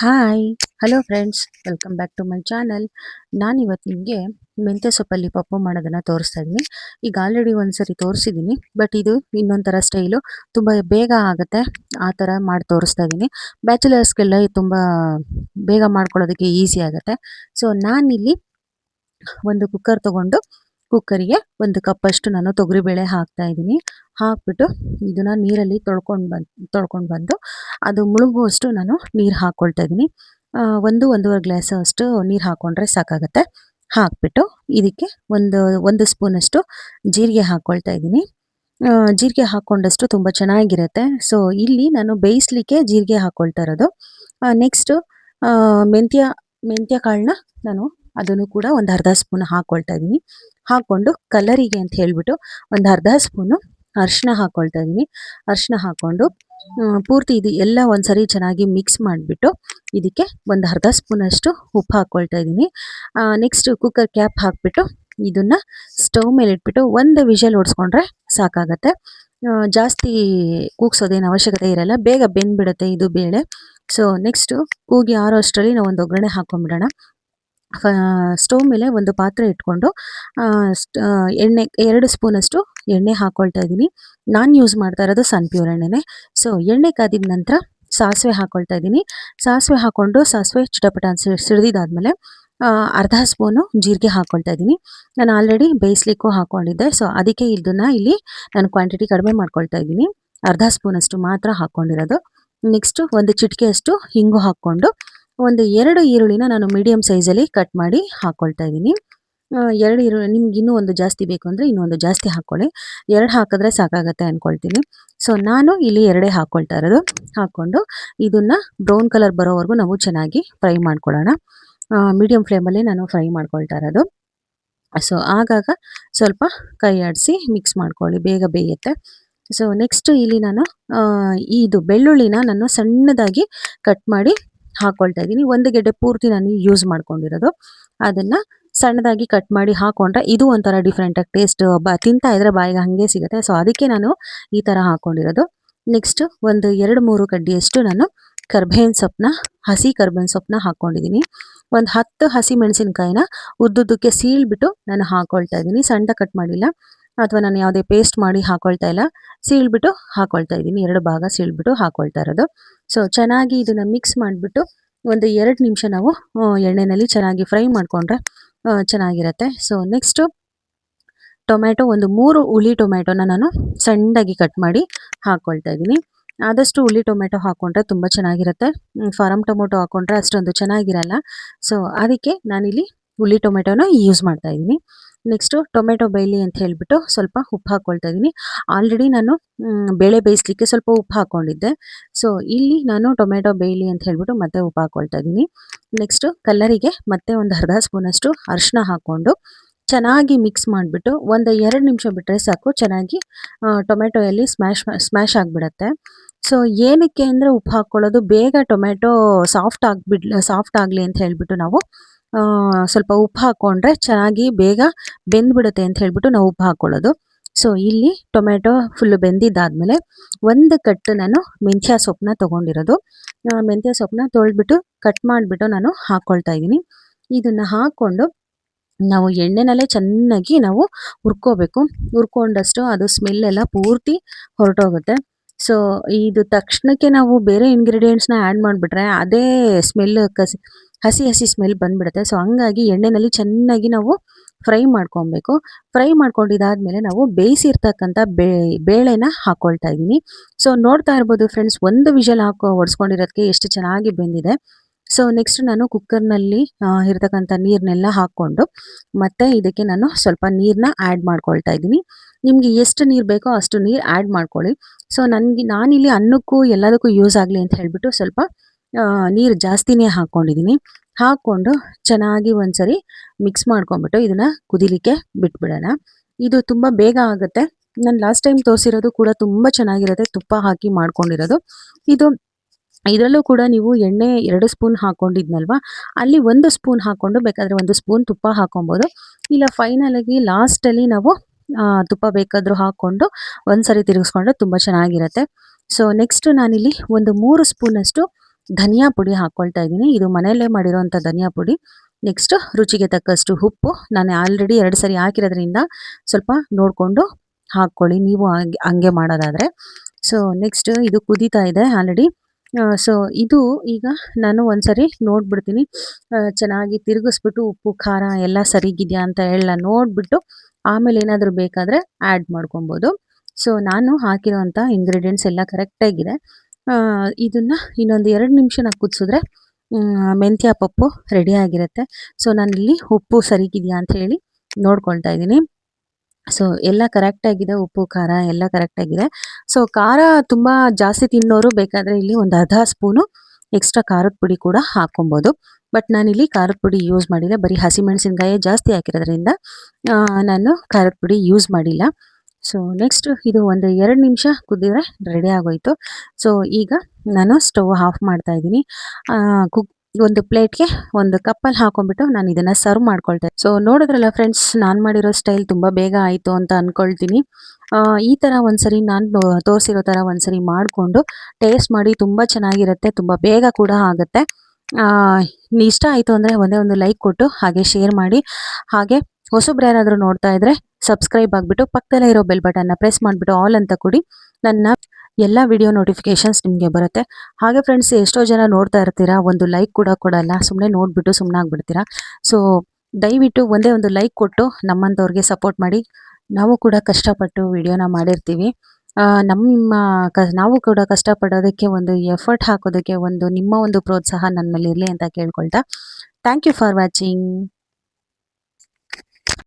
Hi hello friends welcome back to my channel ನಾನಿವತ್ತು ನಿಮಗೆ ಮೆಂತ್ಯ ಸೊಪ್ಪಲ್ಲಿ ಪಪ್ಪು ಮಾಡೋದನ್ನು ತೋರಿಸ್ತಾ ಇದ್ದೀನಿ ಈಗ ಆಲ್ರೆಡಿ ಒಂದ್ಸರಿ ತೋರಿಸಿದ್ದೀನಿ ಬಟ್ ಇದು ಇನ್ನೊಂಥರ ಸ್ಟೈಲು ತುಂಬ ಬೇಗ ಆಗುತ್ತೆ, ಆ ಥರ ಮಾಡಿ ತೋರಿಸ್ತಾ ಇದ್ದೀನಿ ಬ್ಯಾಚುಲರ್ಸ್ಗೆಲ್ಲ ಇದು ತುಂಬ ಬೇಗ ಮಾಡ್ಕೊಳ್ಳೋದಕ್ಕೆ ಈಸಿ ಆಗುತ್ತೆ. ಸೊ ನಾನಿಲ್ಲಿ ಒಂದು ಕುಕ್ಕರ್ ತಗೊಂಡು ಕುಕ್ಕರಿಗೆ ಒಂದು ಕಪ್ಪಷ್ಟು ನಾನು ತೊಗರಿಬೇಳೆ ಹಾಕ್ತಾ ಇದ್ದೀನಿ. ಹಾಕ್ಬಿಟ್ಟು ಇದನ್ನ ನೀರಲ್ಲಿ ತೊಳ್ಕೊಂಡು ಬಂದು ತೊಳ್ಕೊಂಡು ಬಂದು ಅದು ಮುಳುಗುವಷ್ಟು ನಾನು ನೀರು ಹಾಕ್ಕೊಳ್ತಾ ಇದ್ದೀನಿ. ಒಂದು, ಒಂದೂವರೆ ಗ್ಲಾಸ್ ಅಷ್ಟು ನೀರು ಹಾಕ್ಕೊಂಡ್ರೆ ಸಾಕಾಗುತ್ತೆ. ಹಾಕ್ಬಿಟ್ಟು ಇದಕ್ಕೆ ಒಂದು ಒಂದು ಸ್ಪೂನಷ್ಟು ಜೀರಿಗೆ ಹಾಕ್ಕೊಳ್ತಾ ಇದ್ದೀನಿ. ಜೀರಿಗೆ ಹಾಕ್ಕೊಂಡಷ್ಟು ತುಂಬ ಚೆನ್ನಾಗಿರುತ್ತೆ. ಸೊ ಇಲ್ಲಿ ನಾನು ಬೇಯಿಸ್ಲಿಕ್ಕೆ ಜೀರಿಗೆ ಹಾಕ್ಕೊಳ್ತಾ ಇರೋದು. ನೆಕ್ಸ್ಟು ಮೆಂತ್ಯ ಮೆಂತ್ಯ ಕಾಳನ್ನ ನಾನು ಅದನ್ನು ಕೂಡ ಒಂದು ಅರ್ಧ ಸ್ಪೂನ್ ಹಾಕ್ಕೊಳ್ತಾ ಇದ್ದೀನಿ. ಹಾಕ್ಕೊಂಡು ಕಲರಿಗೆ ಅಂತ ಹೇಳ್ಬಿಟ್ಟು ಒಂದು ಅರ್ಧ ಸ್ಪೂನು ಅರಿಶಿನ ಹಾಕ್ಕೊಳ್ತಾ ಇದ್ದೀನಿ ಅರಿಶಿನ ಹಾಕ್ಕೊಂಡು ಪೂರ್ತಿ ಇದು ಎಲ್ಲ ಒಂದ್ಸರಿ ಚೆನ್ನಾಗಿ ಮಿಕ್ಸ್ ಮಾಡಿಬಿಟ್ಟು ಇದಕ್ಕೆ ಒಂದು ಅರ್ಧ ಸ್ಪೂನಷ್ಟು ಉಪ್ಪು ಹಾಕ್ಕೊಳ್ತಾ ಇದ್ದೀನಿ ನೆಕ್ಸ್ಟ್ ಕುಕ್ಕರ್ ಕ್ಯಾಪ್ ಹಾಕ್ಬಿಟ್ಟು ಇದನ್ನ ಸ್ಟವ್ ಮೇಲೆ ಇಟ್ಬಿಟ್ಟು ಒಂದು ವಿಷಲ್ ಓಡಿಸ್ಕೊಂಡ್ರೆ ಸಾಕಾಗತ್ತೆ. ಜಾಸ್ತಿ ಕೂಗ್ಸೋದೇನು ಅವಶ್ಯಕತೆ ಇರಲ್ಲ, ಬೇಗ ಬೆಂದ್ಬಿಡುತ್ತೆ ಇದು ಬೇಳೆ. ಸೊ ನೆಕ್ಸ್ಟು ಕೂಗಿ ಆರೋ ಅಷ್ಟರಲ್ಲಿ ನಾವು ಒಂದು ಒಗ್ಗರಣೆ ಹಾಕೊಂಡ್ಬಿಡೋಣ ಸ್ಟವ್ ಮೇಲೆ ಒಂದು ಪಾತ್ರೆ ಇಟ್ಕೊಂಡು ಎಣ್ಣೆ, ಎರಡು ಸ್ಪೂನಷ್ಟು ಎಣ್ಣೆ ಹಾಕ್ಕೊಳ್ತಾ ಇದ್ದೀನಿ. ನಾನು ಯೂಸ್ ಮಾಡ್ತಾ ಇರೋದು ಸನ್ ಪ್ಯೂರ್ ಎಣ್ಣೆನೆ. ಸೊ, ಎಣ್ಣೆ ಕಾದಿದ ನಂತರ ಸಾಸಿವೆ ಹಾಕ್ಕೊಳ್ತಾ ಇದ್ದೀನಿ. ಸಾಸಿವೆ ಹಾಕ್ಕೊಂಡು, ಸಾಸಿವೆ ಚಿಟಪಟ ಅನ್ಸಿ ಸಿಡಿದಾದ್ಮೇಲೆ ಅರ್ಧ ಸ್ಪೂನು ಜೀರಿಗೆ ಹಾಕ್ಕೊಳ್ತಾ ಇದ್ದೀನಿ. ನಾನು ಆಲ್ರೆಡಿ ಬೇಯಿಸ್ಲಿಕ್ಕೂ ಹಾಕ್ಕೊಂಡಿದ್ದೆ ಸೊ, ಅದಕ್ಕೆ ಇದನ್ನು ಇಲ್ಲಿ ನಾನು ಕ್ವಾಂಟಿಟಿ ಕಡಿಮೆ ಮಾಡ್ಕೊಳ್ತಾ ಇದ್ದೀನಿ. ಅರ್ಧ ಸ್ಪೂನಷ್ಟು ಮಾತ್ರ ಹಾಕ್ಕೊಂಡಿರೋದು ನೆಕ್ಸ್ಟು ಒಂದು ಚಿಟಿಕೆಯಷ್ಟು ಹಿಂಗು ಹಾಕ್ಕೊಂಡು ಒಂದು ಎರಡು ಈರುಳ್ಳಿನ ನಾನು ಮೀಡಿಯಮ್ ಸೈಜಲ್ಲಿ ಕಟ್ ಮಾಡಿ ಹಾಕ್ಕೊಳ್ತಾ ಇದ್ದೀನಿ. ಎರಡು ಈರುಳ್ಳಿ, ನಿಮ್ಗೆ ಇನ್ನೂ ಒಂದು ಜಾಸ್ತಿ ಬೇಕು ಅಂದರೆ ಇನ್ನೊಂದು ಜಾಸ್ತಿ ಹಾಕ್ಕೊಳ್ಳಿ ಎರಡು ಹಾಕಿದ್ರೆ ಸಾಕಾಗತ್ತೆ ಅಂದ್ಕೊಳ್ತೀನಿ ಸೊ ನಾನು ಇಲ್ಲಿ ಎರಡೇ ಹಾಕ್ಕೊಳ್ತಾ ಇರೋದು. ಹಾಕ್ಕೊಂಡು ಇದನ್ನು ಬ್ರೌನ್ ಕಲರ್ ಬರೋವರೆಗೂ ನಾವು ಚೆನ್ನಾಗಿ ಫ್ರೈ ಮಾಡ್ಕೊಳ್ಳೋಣ. ಮೀಡಿಯಂ ಫ್ಲೇಮಲ್ಲೇ ನಾನು ಫ್ರೈ ಮಾಡ್ಕೊಳ್ತಾ ಇರೋದು. ಸೊ ಆಗಾಗ ಸ್ವಲ್ಪ ಕೈ ಆಡಿಸಿ ಮಿಕ್ಸ್ ಮಾಡ್ಕೊಳ್ಳಿ, ಬೇಗ ಬೇಯುತ್ತೆ. ಸೊ ನೆಕ್ಸ್ಟ್ ಇಲ್ಲಿ ನಾನು ಇದು ಬೆಳ್ಳುಳ್ಳಿನ ನಾನು ಸಣ್ಣದಾಗಿ ಕಟ್ ಮಾಡಿ ಹಾಕ್ಕೊಳ್ತಾ ಇದ್ದೀನಿ. ಒಂದು ಗೆಡ್ಡೆ ಪೂರ್ತಿ ನಾನು ಯೂಸ್ ಮಾಡ್ಕೊಂಡಿರೋದು. ಅದನ್ನ ಸಣ್ಣದಾಗಿ ಕಟ್ ಮಾಡಿ ಹಾಕೊಂಡ್ರೆ ಇದು ಒಂಥರ ಡಿಫ್ರೆಂಟಾಗಿ ಟೇಸ್ಟ್ ಬ, ತಿಂತಾ ಇದ್ರೆ ಬಾಯಿಗೆ ಹಾಗೆ ಸಿಗುತ್ತೆ. ಸೊ ಅದಕ್ಕೆ ನಾನು ಈ ಥರ ಹಾಕೊಂಡಿರೋದು. ನೆಕ್ಸ್ಟ್ ಒಂದು ಎರಡು ಮೂರು ಕಡ್ಡಿಯಷ್ಟು ನಾನು ಕರ್ಬೇವಿನ ಸೊಪ್ಪನ್ನ, ಹಸಿ ಕರ್ಬೇವಿನ ಸೊಪ್ಪನ್ನ ಹಾಕ್ಕೊಂಡಿದ್ದೀನಿ ಒಂದು ಹತ್ತು ಹಸಿ ಮೆಣಸಿನ್ಕಾಯಿನ ಉದ್ದುದ್ದಕ್ಕೆ ಸೀಳ್ಬಿಟ್ಟು ನಾನು ಹಾಕ್ಕೊಳ್ತಾ ಇದ್ದೀನಿ. ಸಣ್ಣ ಕಟ್ ಮಾಡಿಲ್ಲ. ಅಥವಾ ನಾನು ಯಾವುದೇ ಪೇಸ್ಟ್ ಮಾಡಿ ಹಾಕ್ಕೊಳ್ತಾ ಇಲ್ಲ. ಸೀಳ್ಬಿಟ್ಟು ಹಾಕ್ಕೊಳ್ತಾ ಇದ್ದೀನಿ. ಎರಡು ಭಾಗ ಸೀಳ್ಬಿಟ್ಟು ಹಾಕ್ಕೊಳ್ತಾ ಇರೋದು. ಸೊ ಚೆನ್ನಾಗಿ ಇದನ್ನ ಮಿಕ್ಸ್ ಮಾಡಿಬಿಟ್ಟು ಒಂದು ಎರಡು ನಿಮಿಷ ನಾವು ಎಣ್ಣೆನಲ್ಲಿ ಚೆನ್ನಾಗಿ ಫ್ರೈ ಮಾಡಿಕೊಂಡ್ರೆ ಚೆನ್ನಾಗಿರುತ್ತೆ. ಸೊ ನೆಕ್ಸ್ಟು ಟೊಮ್ಯಾಟೊ, ಒಂದು ಮೂರು ಹುಳಿ ಟೊಮ್ಯಾಟೊನ ನಾನು ಸಣ್ಣದಾಗಿ ಕಟ್ ಮಾಡಿ ಹಾಕ್ಕೊಳ್ತಾ ಇದ್ದೀನಿ. ಆದಷ್ಟು ಹುಳಿ ಟೊಮೆಟೊ ಹಾಕ್ಕೊಂಡ್ರೆ ತುಂಬ ಚೆನ್ನಾಗಿರುತ್ತೆ. ಫಾರಮ್ ಟೊಮೊಟೊ ಹಾಕ್ಕೊಂಡ್ರೆ ಅಷ್ಟೊಂದು ಚೆನ್ನಾಗಿರಲ್ಲ. ಸೊ ಅದಕ್ಕೆ ನಾನಿಲ್ಲಿ ಹುಳಿ ಟೊಮೆಟೊನ ಯೂಸ್ ಮಾಡ್ತಾ ಇದ್ದೀನಿ. ನೆಕ್ಸ್ಟು ಟೊಮೆಟೊ ಬೇಯಲಿ ಅಂತ ಹೇಳಿಬಿಟ್ಟು ಸ್ವಲ್ಪ ಉಪ್ಪು ಹಾಕ್ಕೊಳ್ತಾ ಇದ್ದೀನಿ. ಆಲ್ರೆಡಿ ನಾನು ಬೇಳೆ ಬೇಯಿಸ್ಲಿಕ್ಕೆ ಸ್ವಲ್ಪ ಉಪ್ಪು ಹಾಕ್ಕೊಂಡಿದ್ದೆ ಸೊ ಇಲ್ಲಿ ನಾನು ಟೊಮೆಟೊ ಬೇಯಲಿ ಅಂತ ಹೇಳಿಬಿಟ್ಟು ಮತ್ತೆ ಉಪ್ಪು ಹಾಕ್ಕೊಳ್ತಾ ಇದ್ದೀನಿ. ನೆಕ್ಸ್ಟು ಕಲ್ಲರಿಗೆ ಮತ್ತೆ ಒಂದು ಅರ್ಧ ಸ್ಪೂನಷ್ಟು ಅರಿಶಿನ ಹಾಕ್ಕೊಂಡು ಚೆನ್ನಾಗಿ ಮಿಕ್ಸ್ ಮಾಡಿಬಿಟ್ಟು ಒಂದು ಎರಡು ನಿಮಿಷ ಬಿಟ್ಟರೆ ಸಾಕು, ಚೆನ್ನಾಗಿ ಟೊಮೆಟೊಯಲ್ಲಿ ಸ್ಮ್ಯಾಶ್ ಸ್ಮ್ಯಾಶ್ ಆಗಿಬಿಡತ್ತೆ. ಸೊ ಏನಕ್ಕೆ ಅಂದರೆ ಉಪ್ಪು ಹಾಕ್ಕೊಳ್ಳೋದು ಬೇಗ ಟೊಮೆಟೊ ಸಾಫ್ಟ್ ಆಗಿಬಿಡ್ ಸಾಫ್ಟ್ ಆಗಲಿ ಅಂತ ಹೇಳಿಬಿಟ್ಟು ನಾವು ಸ್ವಲ್ಪ ಉಪ್ಪು ಹಾಕ್ಕೊಂಡ್ರೆ ಚೆನ್ನಾಗಿ ಬೇಗ ಬೆಂದ್ಬಿಡುತ್ತೆ ಅಂತ ಹೇಳ್ಬಿಟ್ಟು ನಾವು ಉಪ್ಪು ಹಾಕ್ಕೊಳ್ಳೋದು ಸೊ ಇಲ್ಲಿ ಟೊಮೆಟೊ ಫುಲ್ಲು ಬೆಂದಿದ್ದಾದ್ಮೇಲೆ ಒಂದು ಕಟ್ಟು ನಾನು ಮೆಂತ್ಯ ಸೊಪ್ಪನ್ನ ತೊಗೊಂಡಿರೋದು. ಮೆಂತ್ಯ ಸೊಪ್ಪನ್ನ ತೊಳೆದ್ಬಿಟ್ಟು ಕಟ್ ಮಾಡಿಬಿಟ್ಟು ನಾನು ಹಾಕ್ಕೊಳ್ತಾ ಇದ್ದೀನಿ. ಇದನ್ನು ಹಾಕ್ಕೊಂಡು ನಾವು ಎಣ್ಣೆನಲ್ಲೇ ಚೆನ್ನಾಗಿ ನಾವು ಹುರ್ಕೋಬೇಕು. ಹುರ್ಕೊಂಡಷ್ಟು ಅದು ಸ್ಮೆಲ್ ಎಲ್ಲ ಪೂರ್ತಿ ಹೊರಟೋಗುತ್ತೆ. ಸೊ ಇದು ತಕ್ಷಣಕ್ಕೆ ನಾವು ಬೇರೆ ಇಂಗ್ರೀಡಿಯೆಂಟ್ಸ್ನ ಆ್ಯಡ್ ಮಾಡಿಬಿಟ್ರೆ ಅದೇ ಸ್ಮೆಲ್ ಕಸಿ ಹಸಿ ಹಸಿ ಸ್ಮೆಲ್ ಬಂದ್ಬಿಡುತ್ತೆ. ಸೊ ಹಂಗಾಗಿ ಎಣ್ಣೆನಲ್ಲಿ ಚೆನ್ನಾಗಿ ನಾವು ಫ್ರೈ ಮಾಡ್ಕೊಬೇಕು. ಫ್ರೈ ಮಾಡ್ಕೊಂಡಿದ್ದಾದ್ಮೇಲೆ ನಾವು ಬೇಯಿಸಿರ್ತಕ್ಕಂಥ ಬೇ, ಬೇಳೆನ ಹಾಕ್ಕೊಳ್ತಾ ಇದ್ದೀನಿ. ಸೊ ನೋಡ್ತಾ ಇರ್ಬೋದು ಫ್ರೆಂಡ್ಸ್ ಒಂದು ವಿಷಲ್ ಹಾಕೋ ಒಡ್ಸ್ಕೊಂಡಿರೋದಕ್ಕೆ ಎಷ್ಟು ಚೆನ್ನಾಗಿ ಬೆಂದಿದೆ. ಸೊ ನೆಕ್ಸ್ಟ್ ನಾನು ಕುಕ್ಕರ್ನಲ್ಲಿ ಇರತಕ್ಕಂಥ ನೀರನ್ನೆಲ್ಲ ಹಾಕ್ಕೊಂಡು, ಮತ್ತೆ ಇದಕ್ಕೆ ನಾನು ಸ್ವಲ್ಪ ನೀರನ್ನ ಆ್ಯಡ್ ಮಾಡ್ಕೊಳ್ತಾ ಇದ್ದೀನಿ. ನಿಮಗೆ ಎಷ್ಟು ನೀರು ಬೇಕೋ ಅಷ್ಟು ನೀರು ಆ್ಯಡ್ ಮಾಡ್ಕೊಳ್ಳಿ. ಸೊ ನನಗೆ, ನಾನಿಲ್ಲಿ ಅನ್ನಕ್ಕೂ ಎಲ್ಲದಕ್ಕೂ ಯೂಸ್ ಆಗಲಿ ಅಂತ ಹೇಳಿಬಿಟ್ಟು ಸ್ವಲ್ಪ ನೀರು ಜಾಸ್ತಿನೇ ಹಾಕ್ಕೊಂಡಿದ್ದೀನಿ ಹಾಕ್ಕೊಂಡು ಚೆನ್ನಾಗಿ ಒಂದ್ಸರಿ ಮಿಕ್ಸ್ ಮಾಡ್ಕೊಂಬಿಟ್ಟು ಇದನ್ನ ಕುದಿಲಿಕ್ಕೆ ಬಿಟ್ಬಿಡೋಣ. ಇದು ತುಂಬ ಬೇಗ ಆಗುತ್ತೆ. ನಾನು ಲಾಸ್ಟ್ ಟೈಮ್ ತೋರಿಸಿರೋದು ಕೂಡ ತುಂಬ ಚೆನ್ನಾಗಿರುತ್ತೆ. ತುಪ್ಪ ಹಾಕಿ ಮಾಡ್ಕೊಂಡಿರೋದು. ಇದು ಇದರಲ್ಲೂ ಕೂಡ ನೀವು ಎಣ್ಣೆ ಎರಡು ಸ್ಪೂನ್ ಹಾಕ್ಕೊಂಡಿದ್ನಲ್ವಾ ಅಲ್ಲಿ ಒಂದು ಸ್ಪೂನ್ ಹಾಕ್ಕೊಂಡು ಬೇಕಾದರೆ ಒಂದು ಸ್ಪೂನ್ ತುಪ್ಪ ಹಾಕೊಬೋದು ಇಲ್ಲ ಫೈನಲಾಗಿ ಲಾಸ್ಟಲ್ಲಿ ನಾವು ತುಪ್ಪ ಬೇಕಾದರೂ ಹಾಕ್ಕೊಂಡು ಒಂದ್ಸರಿ ತಿರುಗಿಸ್ಕೊಂಡ್ರೆ ತುಂಬ ಚೆನ್ನಾಗಿರುತ್ತೆ. ಸೊ ನೆಕ್ಸ್ಟು ನಾನಿಲ್ಲಿ ಒಂದು ಮೂರು ಸ್ಪೂನಷ್ಟು ಧನಿಯಾ ಪುಡಿ ಹಾಕ್ಕೊಳ್ತಾ ಇದ್ದೀನಿ. ಇದು ಮನೆಯಲ್ಲೇ ಮಾಡಿರೋಂಥ ಧನಿಯಾ ಪುಡಿ. ನೆಕ್ಸ್ಟ್ ರುಚಿಗೆ ತಕ್ಕಷ್ಟು ಉಪ್ಪು. ನಾನು ಆಲ್ರೆಡಿ ಎರಡು ಸರಿ ಹಾಕಿರೋದ್ರಿಂದ ಸ್ವಲ್ಪ ನೋಡಿಕೊಂಡು ಹಾಕ್ಕೊಳ್ಳಿ. ನೀವು ಹಂಗೆ ಹಂಗೆ ಮಾಡೋದಾದರೆ. ಸೊ ನೆಕ್ಸ್ಟ್ ಇದು ಕುದೀತಾ ಇದೆ ಆಲ್ರೆಡಿ ಸೊ ಇದು ಈಗ ನಾನು ಒಂದ್ಸರಿ ನೋಡ್ಬಿಡ್ತೀನಿ. ಚೆನ್ನಾಗಿ ತಿರುಗಿಸ್ಬಿಟ್ಟು ಉಪ್ಪು, ಖಾರ ಎಲ್ಲ ಸರಿಗಿದೆಯಾ ಅಂತ ಎಲ್ಲ ನೋಡಿಬಿಟ್ಟು ಆಮೇಲೆ ಏನಾದರೂ ಬೇಕಾದರೆ ಆ್ಯಡ್ ಮಾಡ್ಕೊಬೋದು ಸೊ ನಾನು ಹಾಕಿರೋಂಥ ಇಂಗ್ರೀಡಿಯೆಂಟ್ಸ್ ಎಲ್ಲ ಕರೆಕ್ಟಾಗಿದೆ ಇದನ್ನು ಇನ್ನೊಂದು ಎರಡು ನಿಮಿಷ ಕುದಿಸಿದ್ರೆ ಮೆಂತ್ಯ ಪಪ್ಪು ರೆಡಿ ಆಗಿರುತ್ತೆ. ಸೊ ನಾನಿಲ್ಲಿ ಉಪ್ಪು ಸರಿಗಿದೆಯಾ ಅಂತ ಹೇಳಿ ನೋಡ್ಕೊಳ್ತಾ ಇದ್ದೀನಿ. ಸೊ ಎಲ್ಲ ಕರೆಕ್ಟಾಗಿದೆ ಉಪ್ಪು, ಖಾರ ಎಲ್ಲ ಕರೆಕ್ಟಾಗಿದೆ ಸೊ ಖಾರ ತುಂಬ ಜಾಸ್ತಿ ತಿನ್ನೋರು ಬೇಕಾದರೆ ಇಲ್ಲಿ ಒಂದು ಅರ್ಧ ಸ್ಪೂನು ಎಕ್ಸ್ಟ್ರಾ ಖಾರದ ಪುಡಿ ಕೂಡ ಹಾಕ್ಕೊಬೋದು. ಬಟ್ ನಾನಿಲ್ಲಿ ಖಾರದ ಪುಡಿ ಯೂಸ್ ಮಾಡಿಲ್ಲ. ಬರೀ ಹಸಿಮೆಣಸಿನಕಾಯಿ ಜಾಸ್ತಿ ಹಾಕಿರೋದ್ರಿಂದ ನಾನು ಖಾರದ ಪುಡಿ ಯೂಸ್ ಮಾಡಿಲ್ಲ. ಸೊ ನೆಕ್ಸ್ಟ್ ಇದು ಒಂದು ಎರಡು ನಿಮಿಷ ಕುದಿದ್ರೆ ರೆಡಿ ಆಗೋಯ್ತು. ಸೊ ಈಗ ನಾನು ಸ್ಟವ್ ಆಫ್ ಮಾಡ್ತಾ ಇದ್ದೀನಿ. ಕುಕ್ ಒಂದು ಪ್ಲೇಟ್ಗೆ ಒಂದು ಕಪ್ಪಲ್ಲಿ ಹಾಕೊಂಡ್ಬಿಟ್ಟು ನಾನು ಇದನ್ನು ಸರ್ವ್ ಮಾಡ್ಕೊಳ್ತಾ. ಸೊ ನೋಡಿದ್ರಲ್ಲ ಫ್ರೆಂಡ್ಸ್ ನಾನು ಮಾಡಿರೋ ಸ್ಟೈಲ್ ತುಂಬ ಬೇಗ ಆಯಿತು ಅಂತ ಅಂದ್ಕೊಳ್ತೀನಿ ಈ ಥರ ಒಂದ್ಸರಿ ನಾನು ತೋರಿಸಿರೋ ಥರ ಒಂದ್ಸರಿ ಮಾಡಿಕೊಂಡು ಟೇಸ್ಟ್ ಮಾಡಿ ತುಂಬ ಚೆನ್ನಾಗಿರುತ್ತೆ, ತುಂಬ ಬೇಗ ಕೂಡ ಆಗುತ್ತೆ. ಇಷ್ಟ ಆಯಿತು ಅಂದರೆ ಒಂದೇ ಒಂದು ಲೈಕ್ ಕೊಟ್ಟು ಹಾಗೆ ಶೇರ್ ಮಾಡಿ. ಹಾಗೆ ಹೊಸಬ್ರು ಯಾರಾದರೂ ನೋಡ್ತಾ ಇದ್ರೆ ಸಬ್ಸ್ಕ್ರೈಬ್ ಆಗಿಬಿಟ್ಟು ಪಕ್ಕದಲ್ಲೇ ಇರೋ ಬೆಲ್ ಬಟನ್ನ ಪ್ರೆಸ್ ಮಾಡಿಬಿಟ್ಟು ಆಲ್ ಅಂತ ಕೊಡಿ ನನ್ನ ಎಲ್ಲ ವಿಡಿಯೋ ನೋಟಿಫಿಕೇಶನ್ಸ್ ನಿಮಗೆ ಬರುತ್ತೆ. ಹಾಗೆ ಫ್ರೆಂಡ್ಸ್ ಎಷ್ಟೋ ಜನ ನೋಡ್ತಾ ಇರ್ತೀರಾ, ಒಂದು ಲೈಕ್ ಕೂಡ ಕೊಡಲ್ಲ ಸುಮ್ಮನೆ ನೋಡಿಬಿಟ್ಟು ಸುಮ್ಮನೆ ಆಗ್ಬಿಡ್ತೀರಾ. ಸೊ ದಯವಿಟ್ಟು ಒಂದೇ ಒಂದು ಲೈಕ್ ಕೊಟ್ಟು ನಮ್ಮಂಥವ್ರಿಗೆ ಸಪೋರ್ಟ್ ಮಾಡಿ. ನಾವು ಕೂಡ ಕಷ್ಟಪಟ್ಟು ವಿಡಿಯೋನ ಮಾಡಿರ್ತೀವಿ. ನಮ್ಮ ಕ, ನಾವು ಕೂಡ ಕಷ್ಟಪಡೋದಕ್ಕೆ ಒಂದು ಎಫರ್ಟ್ ಹಾಕೋದಕ್ಕೆ ಒಂದು ನಿಮ್ಮ ಒಂದು ಪ್ರೋತ್ಸಾಹ ನನ್ನ ಇರಲಿ ಅಂತ ಕೇಳ್ಕೊಳ್ತಾ. Thank you for watching